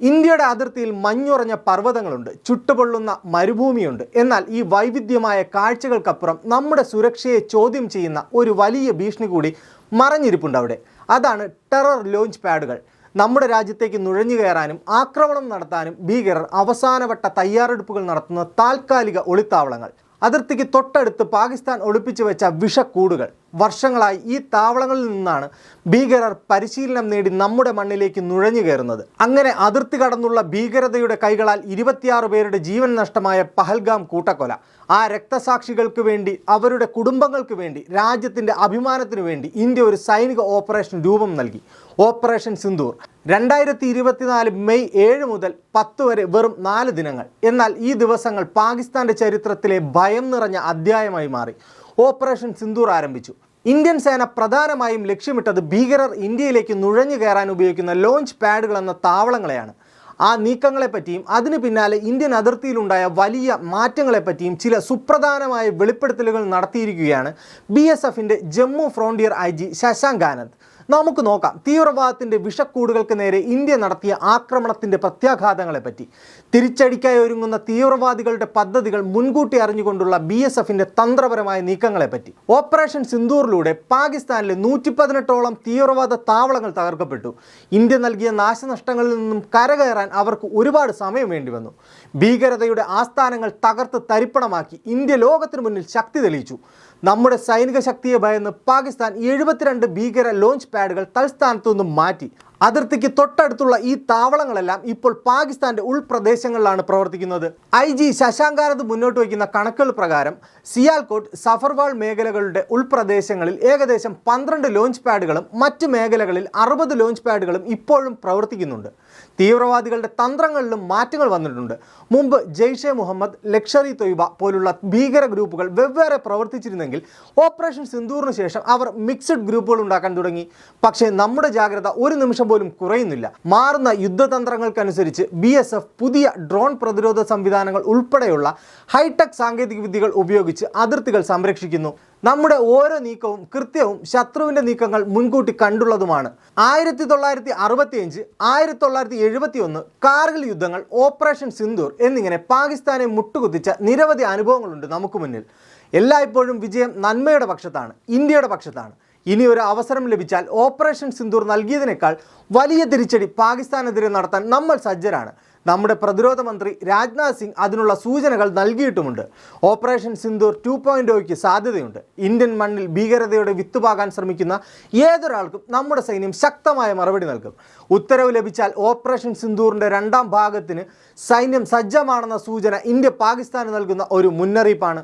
ഇന്ത്യയുടെ അതിർത്തിയിൽ മഞ്ഞുറഞ്ഞ പർവതങ്ങളുണ്ട് ചുട്ടുപൊള്ളുന്ന മരുഭൂമിയുണ്ട്. എന്നാൽ ഈ വൈവിധ്യമായ കാഴ്ചകൾക്കപ്പുറം നമ്മുടെ സുരക്ഷയെ ചോദ്യം ചെയ്യുന്ന ഒരു വലിയ ഭീഷണി കൂടി മറഞ്ഞിരിപ്പുണ്ട് അവിടെ. അതാണ് ടെറർ ലോഞ്ച് പാഡുകൾ. നമ്മുടെ രാജ്യത്തേക്ക് നുഴഞ്ഞു കയറാനും ആക്രമണം നടത്താനും ഭീകരർ അവസാനവട്ട തയ്യാറെടുപ്പുകൾ നടത്തുന്ന താൽക്കാലിക ഒളിത്താവളങ്ങൾ. അതിർത്തിക്ക് തൊട്ടടുത്ത് പാകിസ്ഥാൻ ഒളിപ്പിച്ചു വെച്ച വിഷക്കൂടുകൾ. വർഷങ്ങളായി ഈ താവളങ്ങളിൽ നിന്നാണ് ഭീകരർ പരിശീലനം നേടി നമ്മുടെ മണ്ണിലേക്ക് നുഴഞ്ഞു കയറുന്നത്. അങ്ങനെ അതിർത്തി കടന്നുള്ള ഭീകരതയുടെ കൈകളാൽ ഇരുപത്തിയാറ് പേരുടെ ജീവൻ നഷ്ടമായ പഹൽഗാം കൂട്ടക്കൊല. ആ രക്തസാക്ഷികൾക്ക് വേണ്ടി അവരുടെ കുടുംബങ്ങൾക്ക് വേണ്ടി രാജ്യത്തിന്റെ അഭിമാനത്തിനു വേണ്ടി ഇന്ത്യ ഒരു സൈനിക ഓപ്പറേഷൻ രൂപം നൽകി. ഓപ്പറേഷൻ സിന്ദൂർ. രണ്ടായിരത്തി ഇരുപത്തിനാല് മെയ് ഏഴ് മുതൽ പത്ത് വരെ വെറും നാല് ദിനങ്ങൾ. എന്നാൽ ഈ ദിവസങ്ങൾ പാകിസ്ഥാന്റെ ചരിത്രത്തിലെ ഭയം നിറഞ്ഞ അധ്യായമായി മാറി. ഓപ്പറേഷൻ സിന്ധൂർ ആരംഭിച്ചു. ഇന്ത്യൻ സേന പ്രധാനമായും ലക്ഷ്യമിട്ടത് ഭീകരർ ഇന്ത്യയിലേക്ക് നുഴഞ്ഞു കയറാൻ ഉപയോഗിക്കുന്ന ലോഞ്ച് പാഡുകൾ എന്ന താവളങ്ങളെയാണ്. ആ നീക്കങ്ങളെപ്പറ്റിയും അതിന് പിന്നാലെ ഇന്ത്യൻ അതിർത്തിയിലുണ്ടായ വലിയ മാറ്റങ്ങളെപ്പറ്റിയും ചില സുപ്രധാനമായ വെളിപ്പെടുത്തലുകൾ നടത്തിയിരിക്കുകയാണ് ബി എസ് എഫിന്റെ Jammu frontier I G Shashank Anand. നമുക്ക് നോക്കാം. തീവ്രവാദത്തിന്റെ വിഷക്കൂടുകൾക്ക് നേരെ ഇന്ത്യ നടത്തിയ ആക്രമണത്തിന്റെ പ്രത്യാഘാതങ്ങളെപ്പറ്റി തിരിച്ചടിക്കായി ഒരുങ്ങുന്ന തീവ്രവാദികളുടെ പദ്ധതികൾ മുൻകൂട്ടി അറിഞ്ഞുകൊണ്ടുള്ള ബി എസ് എഫിന്റെ തന്ത്രപരമായ നീക്കങ്ങളെപ്പറ്റി ഓപ്പറേഷൻ സിന്ദൂറിലൂടെ പാകിസ്ഥാനിലെ നൂറ്റി പതിനെട്ടോളം തീവ്രവാദ താവളങ്ങൾ തകർക്കപ്പെട്ടു. ഇന്ത്യ നൽകിയ നാശനഷ്ടങ്ങളിൽ നിന്നും കരകയറാൻ അവർക്ക് ഒരുപാട് സമയം വേണ്ടി വന്നു. ഭീകരതയുടെ ആസ്ഥാനങ്ങൾ തകർത്ത് തരിപ്പണമാക്കി ഇന്ത്യ ലോകത്തിനു മുന്നിൽ ശക്തി തെളിയിച്ചു. നമ്മുടെ സൈനിക ശക്തിയെ ഭയന്ന് പാകിസ്ഥാൻ എഴുപത്തിരണ്ട് ഭീകര ലോഞ്ച് പാഡുകൾ തൽസ്ഥാനത്തു നിന്നും മാറ്റി. അതിർത്തിക്ക് തൊട്ടടുത്തുള്ള ഈ താവളങ്ങളെല്ലാം ഇപ്പോൾ പാകിസ്ഥാന്റെ ഉൾപ്രദേശങ്ങളിലാണ് പ്രവർത്തിക്കുന്നത്. ഐ ജി ശശാങ്കാനത് മുന്നോട്ട് വയ്ക്കുന്ന കണക്കുകൾ പ്രകാരം സിയാൽകോട്ട് സഫർവാൾ മേഖലകളുടെ ഉൾപ്രദേശങ്ങളിൽ ഏകദേശം പന്ത്രണ്ട് ലോഞ്ച് പാഡുകളും മറ്റ് മേഖലകളിൽ അറുപത് ലോഞ്ച് പാഡുകളും ഇപ്പോഴും പ്രവർത്തിക്കുന്നുണ്ട്. തീവ്രവാദികളുടെ തന്ത്രങ്ങളിലും മാറ്റങ്ങൾ വന്നിട്ടുണ്ട്. മുമ്പ് ജെയ്ഷെ മുഹമ്മദ് ലക്ഷറി തൊയ്ബ പോലുള്ള ഭീകര ഗ്രൂപ്പുകൾ വെവ്വേറെ പ്രവർത്തിച്ചിരുന്നെങ്കിൽ ഓപ്പറേഷൻ സിന്ദൂറിന് ശേഷം അവർ മിക്സഡ് ഗ്രൂപ്പുകൾ ഉണ്ടാക്കാൻ തുടങ്ങി. പക്ഷേ നമ്മുടെ ജാഗ്രത ഒരു നിമിഷം പോലും കുറയുന്നില്ല. മാറുന്ന യുദ്ധതന്ത്രങ്ങൾക്കനുസരിച്ച് ബി എസ് എഫ് പുതിയ ഡ്രോൺ പ്രതിരോധ സംവിധാനങ്ങൾ ഉൾപ്പെടെയുള്ള ഹൈടെക് സാങ്കേതിക വിദ്യകൾ ഉപയോഗിച്ച് അതിർത്തികൾ സംരക്ഷിക്കുന്നു. നമ്മുടെ ഓരോ നീക്കവും കൃത്യവും ശത്രുവിന്റെ നീക്കങ്ങൾ മുൻകൂട്ടി കണ്ടുള്ളതുമാണ്. ആയിരത്തി തൊള്ളായിരത്തി അറുപത്തിയഞ്ച് ആയിരത്തി തൊള്ളായിരത്തി എഴുപത്തി ഒന്ന് കാർഗിൽ യുദ്ധങ്ങൾ ഓപ്പറേഷൻ സിന്ദൂർ എന്നിങ്ങനെ പാകിസ്ഥാനെ മുട്ടുകുത്തിച്ച നിരവധി അനുഭവങ്ങളുണ്ട് നമുക്ക് മുന്നിൽ. എല്ലായ്പ്പോഴും വിജയം നന്മയുടെ പക്ഷത്താണ് ഇന്ത്യയുടെ പക്ഷത്താണ്. ഇനി ഒരു അവസരം ലഭിച്ചാൽ ഓപ്പറേഷൻ സിന്ദൂർ നൽകിയതിനേക്കാൾ വലിയ തിരിച്ചടി പാകിസ്ഥാനെതിരെ നടത്താൻ നമ്മൾ സജ്ജരാണ്. നമ്മുടെ പ്രതിരോധ മന്ത്രി രാജ്നാഥ് സിംഗ് അതിനുള്ള സൂചനകൾ നൽകിയിട്ടുമുണ്ട്. ഓപ്പറേഷൻ സിന്ദൂർ ടു പോയിന്റ് ഒയ്ക്ക് സാധ്യതയുണ്ട്. ഇന്ത്യൻ മണ്ണിൽ ഭീകരതയുടെ വിത്തുപാകാൻ ശ്രമിക്കുന്ന ഏതൊരാൾക്കും നമ്മുടെ സൈന്യം ശക്തമായ മറുപടി നൽകും. ഉത്തരവ് ലഭിച്ചാൽ ഓപ്പറേഷൻ സിന്ദൂറിന്റെ രണ്ടാം ഭാഗത്തിന് സൈന്യം സജ്ജമാണെന്ന സൂചന ഇന്ത്യ പാകിസ്ഥാന് നൽകുന്ന ഒരു മുന്നറിയിപ്പാണ്.